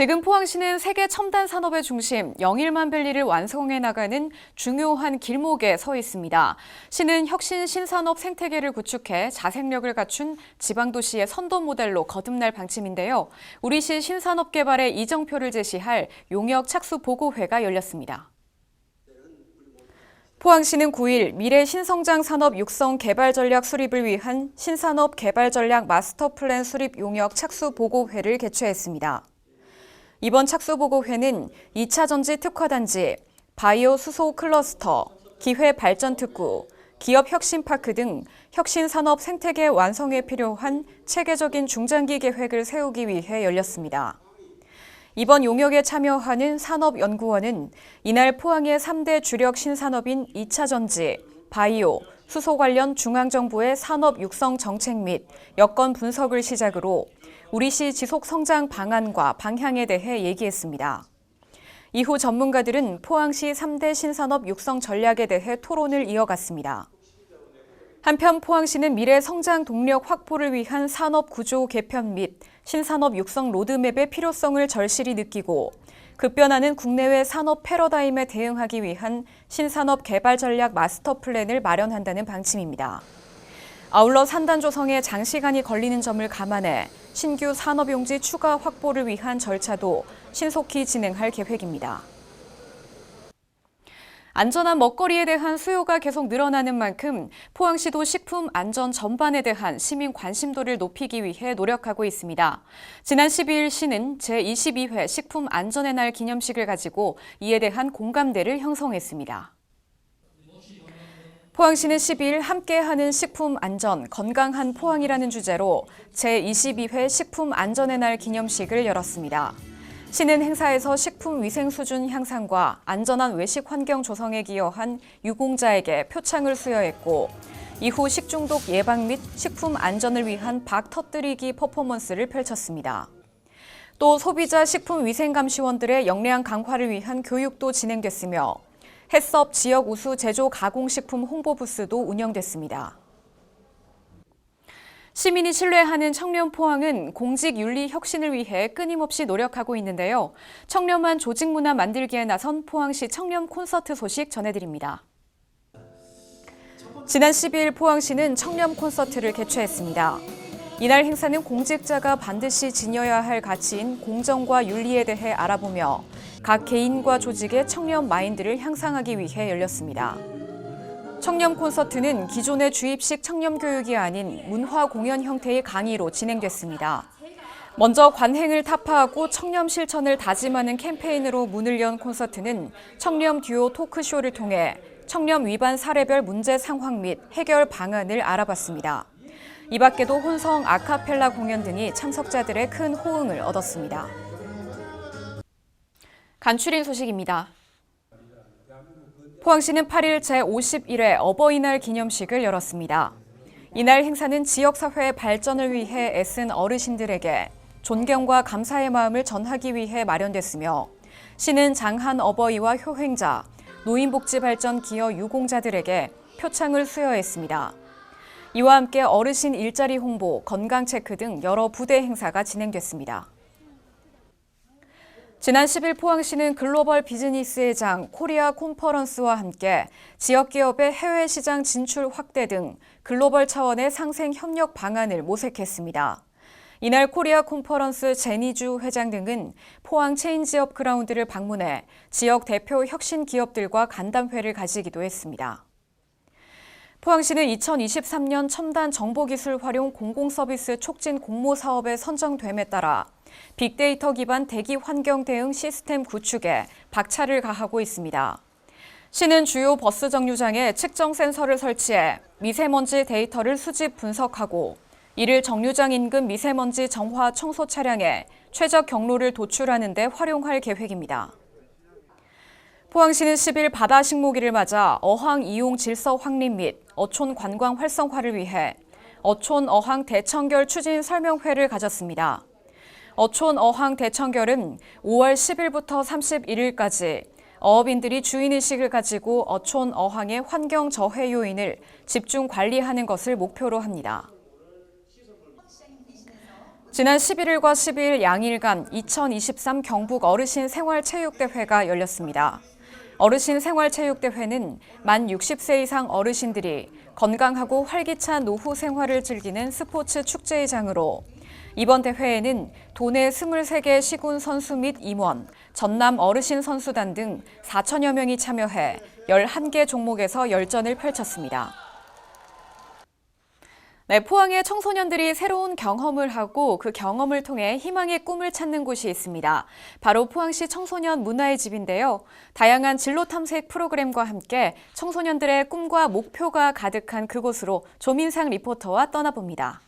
지금 포항시는 세계 첨단 산업의 중심 영일만 밸리를 완성해 나가는 중요한 길목에 서 있습니다. 시는 혁신 신산업 생태계를 구축해 자생력을 갖춘 지방도시의 선도 모델로 거듭날 방침인데요. 우리시 신산업 개발의 이정표를 제시할 용역 착수 보고회가 열렸습니다. 포항시는 9일 미래 신성장 산업 육성 개발 전략 수립을 위한 신산업 개발 전략 마스터 플랜 수립 용역 착수 보고회를 개최했습니다. 이번 착수보고회는 2차 전지 특화단지, 바이오 수소 클러스터, 기회 발전 특구, 기업 혁신 파크 등 혁신 산업 생태계 완성에 필요한 체계적인 중장기 계획을 세우기 위해 열렸습니다. 이번 용역에 참여하는 산업연구원은 이날 포항의 3대 주력 신산업인 2차 전지, 바이오, 수소 관련 중앙정부의 산업 육성 정책 및 여건 분석을 시작으로 우리시 지속 성장 방안과 방향에 대해 얘기했습니다. 이후 전문가들은 포항시 3대 신산업 육성 전략에 대해 토론을 이어갔습니다. 한편 포항시는 미래 성장 동력 확보를 위한 산업 구조 개편 및 신산업 육성 로드맵의 필요성을 절실히 느끼고 급변하는 국내외 산업 패러다임에 대응하기 위한 신산업 개발 전략 마스터 플랜을 마련한다는 방침입니다. 아울러 산단 조성에 장시간이 걸리는 점을 감안해 신규 산업용지 추가 확보를 위한 절차도 신속히 진행할 계획입니다. 안전한 먹거리에 대한 수요가 계속 늘어나는 만큼 포항시도 식품 안전 전반에 대한 시민 관심도를 높이기 위해 노력하고 있습니다. 지난 12일 시는 제22회 식품 안전의 날 기념식을 가지고 이에 대한 공감대를 형성했습니다. 포항시는 12일 함께하는 식품 안전, 건강한 포항이라는 주제로 제22회 식품 안전의 날 기념식을 열었습니다. 시는 행사에서 식품 위생 수준 향상과 안전한 외식 환경 조성에 기여한 유공자에게 표창을 수여했고 이후 식중독 예방 및 식품 안전을 위한 박 터뜨리기 퍼포먼스를 펼쳤습니다. 또 소비자 식품 위생 감시원들의 역량 강화를 위한 교육도 진행됐으며 해썹 지역 우수 제조 가공식품 홍보 부스도 운영됐습니다. 시민이 신뢰하는 청년 포항은 공직 윤리 혁신을 위해 끊임없이 노력하고 있는데요. 청렴한 조직 문화 만들기에 나선 포항시 청렴 콘서트 소식 전해드립니다. 지난 12일 포항시는 청렴 콘서트를 개최했습니다. 이날 행사는 공직자가 반드시 지녀야 할 가치인 공정과 윤리에 대해 알아보며 각 개인과 조직의 청렴 마인드를 향상하기 위해 열렸습니다. 청렴 콘서트는 기존의 주입식 청렴 교육이 아닌 문화 공연 형태의 강의로 진행됐습니다. 먼저 관행을 타파하고 청렴 실천을 다짐하는 캠페인으로 문을 연 콘서트는 청렴 듀오 토크쇼를 통해 청렴 위반 사례별 문제 상황 및 해결 방안을 알아봤습니다. 이 밖에도 혼성 아카펠라 공연 등이 참석자들의 큰 호응을 얻었습니다. 간추린 소식입니다. 포항시는 8일 제51회 어버이날 기념식을 열었습니다. 이날 행사는 지역사회 발전을 위해 애쓴 어르신들에게 존경과 감사의 마음을 전하기 위해 마련됐으며 시는 장한 어버이와 효행자, 노인복지발전 기여 유공자들에게 표창을 수여했습니다. 이와 함께 어르신 일자리 홍보, 건강 체크 등 여러 부대 행사가 진행됐습니다. 지난 10일 포항시는 글로벌 비즈니스의 장 코리아 콘퍼런스와 함께 지역 기업의 해외 시장 진출 확대 등 글로벌 차원의 상생 협력 방안을 모색했습니다. 이날 코리아 콘퍼런스 제니주 회장 등은 포항 체인지업 그라운드를 방문해 지역 대표 혁신 기업들과 간담회를 가지기도 했습니다. 포항시는 2023년 첨단 정보기술 활용 공공서비스 촉진 공모 사업에 선정됨에 따라 빅데이터 기반 대기 환경 대응 시스템 구축에 박차를 가하고 있습니다. 시는 주요 버스 정류장에 측정 센서를 설치해 미세먼지 데이터를 수집 분석하고 이를 정류장 인근 미세먼지 정화 청소 차량에 최적 경로를 도출하는 데 활용할 계획입니다. 포항시는 10일 바다 식목일을 맞아 어항 이용 질서 확립 및 어촌 관광 활성화를 위해 어촌 어항 대청결 추진 설명회를 가졌습니다. 어촌 어항 대청결은 5월 10일부터 31일까지 어업인들이 주인의식을 가지고 어촌 어항의 환경 저해 요인을 집중 관리하는 것을 목표로 합니다. 지난 11일과 12일 양일간 2023 경북 어르신 생활체육대회가 열렸습니다. 어르신 생활체육대회는 만 60세 이상 어르신들이 건강하고 활기찬 노후 생활을 즐기는 스포츠 축제의 장으로 이번 대회에는 도내 23개 시군 선수 및 임원, 전남 어르신 선수단 등 4천여 명이 참여해 11개 종목에서 열전을 펼쳤습니다. 네, 포항의 청소년들이 새로운 경험을 하고 그 경험을 통해 희망의 꿈을 찾는 곳이 있습니다. 바로 포항시 청소년 문화의 집인데요. 다양한 진로 탐색 프로그램과 함께 청소년들의 꿈과 목표가 가득한 그곳으로 조민상 리포터와 떠나봅니다.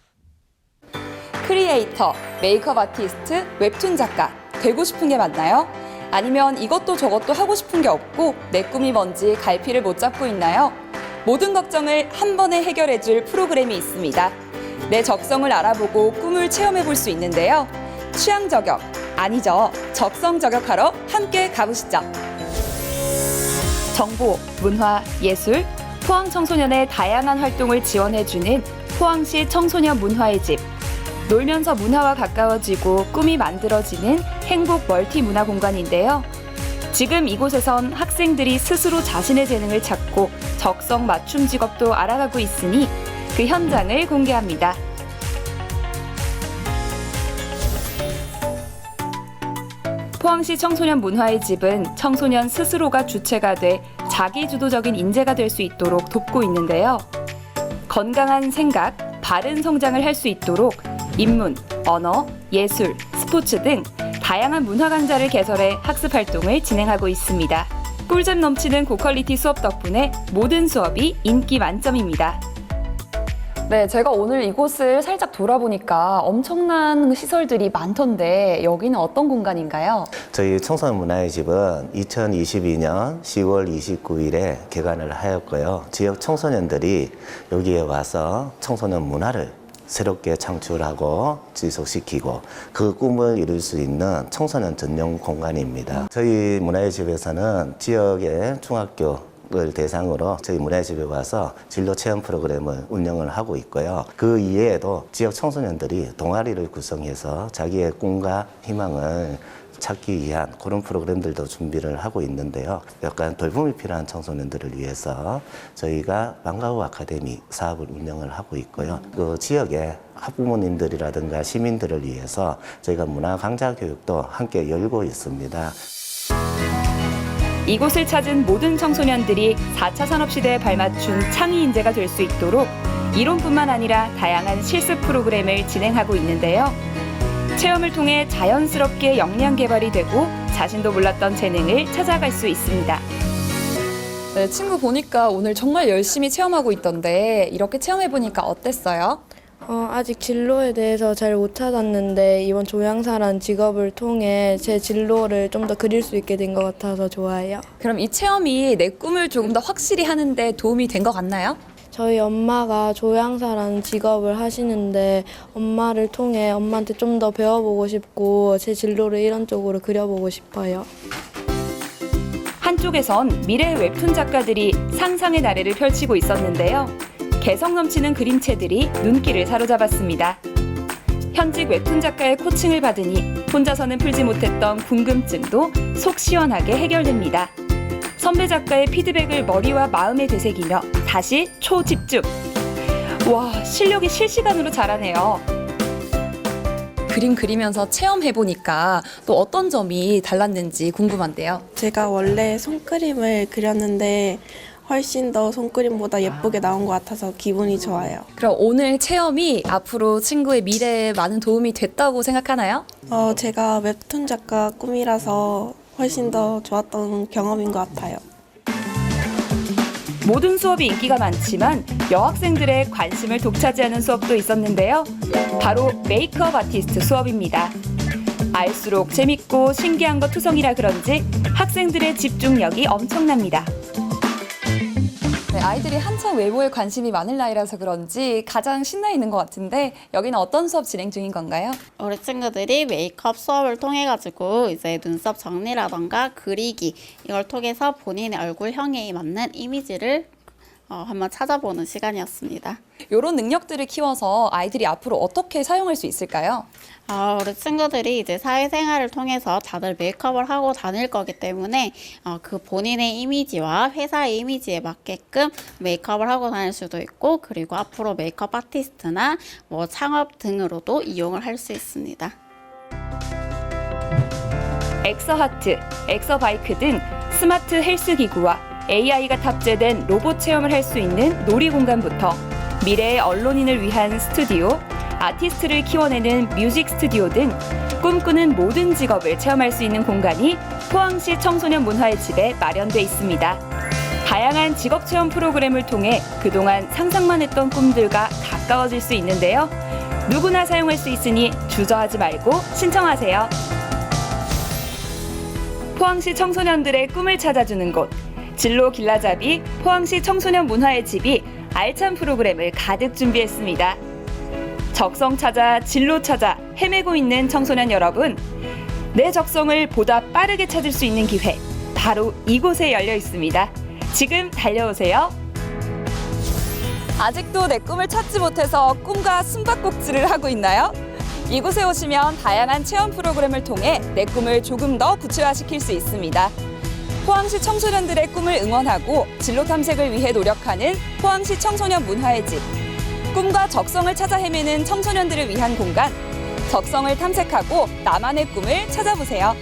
크리에이터, 메이크업 아티스트, 웹툰 작가 되고 싶은 게 맞나요? 아니면 이것도 저것도 하고 싶은 게 없고 내 꿈이 뭔지 갈피를 못 잡고 있나요? 모든 걱정을 한 번에 해결해 줄 프로그램이 있습니다. 내 적성을 알아보고 꿈을 체험해 볼 수 있는데요. 취향 저격 아니죠. 적성 저격하러 함께 가보시죠. 정보, 문화, 예술, 포항 청소년의 다양한 활동을 지원해주는 포항시 청소년 문화의 집. 놀면서 문화와 가까워지고 꿈이 만들어지는 행복 멀티 문화 공간인데요. 지금 이곳에선 학생들이 스스로 자신의 재능을 찾고 적성 맞춤 직업도 알아가고 있으니 그 현장을 공개합니다. 포항시 청소년 문화의 집은 청소년 스스로가 주체가 돼 자기 주도적인 인재가 될 수 있도록 돕고 있는데요. 건강한 생각, 바른 성장을 할 수 있도록 인문, 언어, 예술, 스포츠 등 다양한 문화 강좌를 개설해 학습 활동을 진행하고 있습니다. 꿀잼 넘치는 고퀄리티 수업 덕분에 모든 수업이 인기 만점입니다. 네, 제가 오늘 이곳을 살짝 돌아보니까 엄청난 시설들이 많던데 여기는 어떤 공간인가요? 저희 청소년 문화의 집은 2022년 10월 29일에 개관을 하였고요. 지역 청소년들이 여기에 와서 청소년 문화를 새롭게 창출하고 지속시키고 그 꿈을 이룰 수 있는 청소년 전용 공간입니다. 저희 문화의 집에서는 지역의 중학교 을 대상으로 저희 문화집에 와서 진로 체험 프로그램을 운영을 하고 있고요. 그 이외에도 지역 청소년들이 동아리를 구성해서 자기의 꿈과 희망을 찾기 위한 그런 프로그램들도 준비를 하고 있는데요. 약간 돌봄이 필요한 청소년들을 위해서 저희가 방과후 아카데미 사업을 운영을 하고 있고요. 그 지역의 학부모님들이라든가 시민들을 위해서 저희가 문화 강좌 교육도 함께 열고 있습니다. 이곳을 찾은 모든 청소년들이 4차 산업시대에 발맞춘 창의 인재가 될 수 있도록 이론뿐만 아니라 다양한 실습 프로그램을 진행하고 있는데요. 체험을 통해 자연스럽게 역량 개발이 되고 자신도 몰랐던 재능을 찾아갈 수 있습니다. 네, 친구 보니까 오늘 정말 열심히 체험하고 있던데 이렇게 체험해 보니까 어땠어요? 어, 아직 진로에 대해서 잘 못 찾았는데 이번 조향사란 직업을 통해 제 진로를 좀 더 그릴 수 있게 된 것 같아서 좋아해요. 그럼 이 체험이 내 꿈을 조금 더 확실히 하는데 도움이 된 것 같나요? 저희 엄마가 조향사라는 직업을 하시는데 엄마를 통해 엄마한테 좀 더 배워보고 싶고 제 진로를 이런 쪽으로 그려보고 싶어요. 한쪽에선 미래 웹툰 작가들이 상상의 나래를 펼치고 있었는데요. 개성 넘치는 그림체들이 눈길을 사로잡았습니다. 현직 웹툰 작가의 코칭을 받으니 혼자서는 풀지 못했던 궁금증도 속 시원하게 해결됩니다. 선배 작가의 피드백을 머리와 마음에 되새기며 다시 초집중. 와, 실력이 실시간으로 자라네요. 그림 그리면서 체험해보니까 또 어떤 점이 달랐는지 궁금한데요. 제가 원래 손그림을 그렸는데 훨씬 더 손그림보다 예쁘게 나온 것 같아서 기분이 좋아요. 그럼 오늘 체험이 앞으로 친구의 미래에 많은 도움이 됐다고 생각하나요? 어, 제가 웹툰 작가 꿈이라서 훨씬 더 좋았던 경험인 것 같아요. 모든 수업이 인기가 많지만 여학생들의 관심을 독차지하는 수업도 있었는데요. 바로 메이크업 아티스트 수업입니다. 알수록 재밌고 신기한 것 투성이라 그런지 학생들의 집중력이 엄청납니다. 네, 아이들이 한창 외모에 관심이 많을 나이라서 그런지 가장 신나 있는 것 같은데 여기는 어떤 수업 진행 중인 건가요? 우리 친구들이 메이크업 수업을 통해 가지고 이제 눈썹 정리라던가 그리기 이걸 통해서 본인의 얼굴형에 맞는 이미지를 어, 한번 찾아보는 시간이었습니다. 이런 능력들을 키워서 아이들이 앞으로 어떻게 사용할 수 있을까요? 어, 우리 친구들이 이제 사회생활을 통해서 다들 메이크업을 하고 다닐 거기 때문에 어, 그 본인의 이미지와 회사의 이미지에 맞게끔 메이크업을 하고 다닐 수도 있고 그리고 앞으로 메이크업 아티스트나 뭐 창업 등으로도 이용을 할 수 있습니다. 엑서하트, 엑서바이크 등 스마트 헬스 기구와 AI가 탑재된 로봇 체험을 할 수 있는 놀이 공간부터 미래의 언론인을 위한 스튜디오, 아티스트를 키워내는 뮤직 스튜디오 등 꿈꾸는 모든 직업을 체험할 수 있는 공간이 포항시 청소년 문화의 집에 마련돼 있습니다. 다양한 직업 체험 프로그램을 통해 그동안 상상만 했던 꿈들과 가까워질 수 있는데요. 누구나 사용할 수 있으니 주저하지 말고 신청하세요. 포항시 청소년들의 꿈을 찾아주는 곳 진로 길라잡이 포항시 청소년 문화의 집이 알찬 프로그램을 가득 준비했습니다. 적성 찾아 진로 찾아 헤매고 있는 청소년 여러분 내 적성을 보다 빠르게 찾을 수 있는 기회 바로 이곳에 열려 있습니다. 지금 달려오세요. 아직도 내 꿈을 찾지 못해서 꿈과 숨바꼭질을 하고 있나요? 이곳에 오시면 다양한 체험 프로그램을 통해 내 꿈을 조금 더 구체화시킬 수 있습니다. 포항시 청소년들의 꿈을 응원하고 진로 탐색을 위해 노력하는 포항시 청소년 문화의 집. 꿈과 적성을 찾아 헤매는 청소년들을 위한 공간. 적성을 탐색하고 나만의 꿈을 찾아보세요.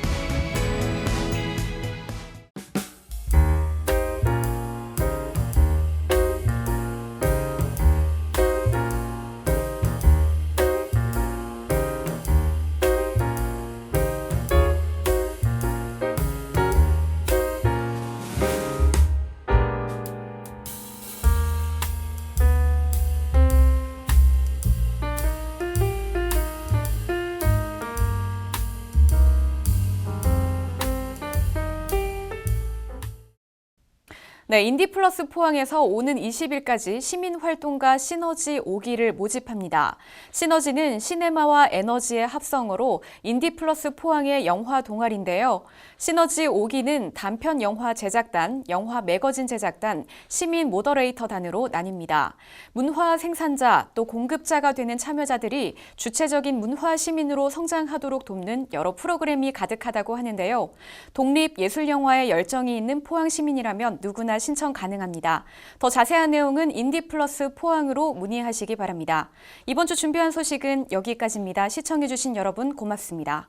네, 인디플러스 포항에서 오는 20일까지 시민활동가 시너지 5기를 모집합니다. 시너지는 시네마와 에너지의 합성어로 인디플러스 포항의 영화 동아리인데요. 시너지 5기는 단편 영화 제작단, 영화 매거진 제작단, 시민 모더레이터 단으로 나뉩니다. 문화 생산자 또 공급자가 되는 참여자들이 주체적인 문화 시민으로 성장하도록 돕는 여러 프로그램이 가득하다고 하는데요. 독립 예술 영화에 열정이 있는 포항 시민이라면 누구나 신청 가능합니다. 더 자세한 내용은 인디플러스 포항으로 문의하시기 바랍니다. 이번 주 준비한 소식은 여기까지입니다. 시청해주신 여러분 고맙습니다.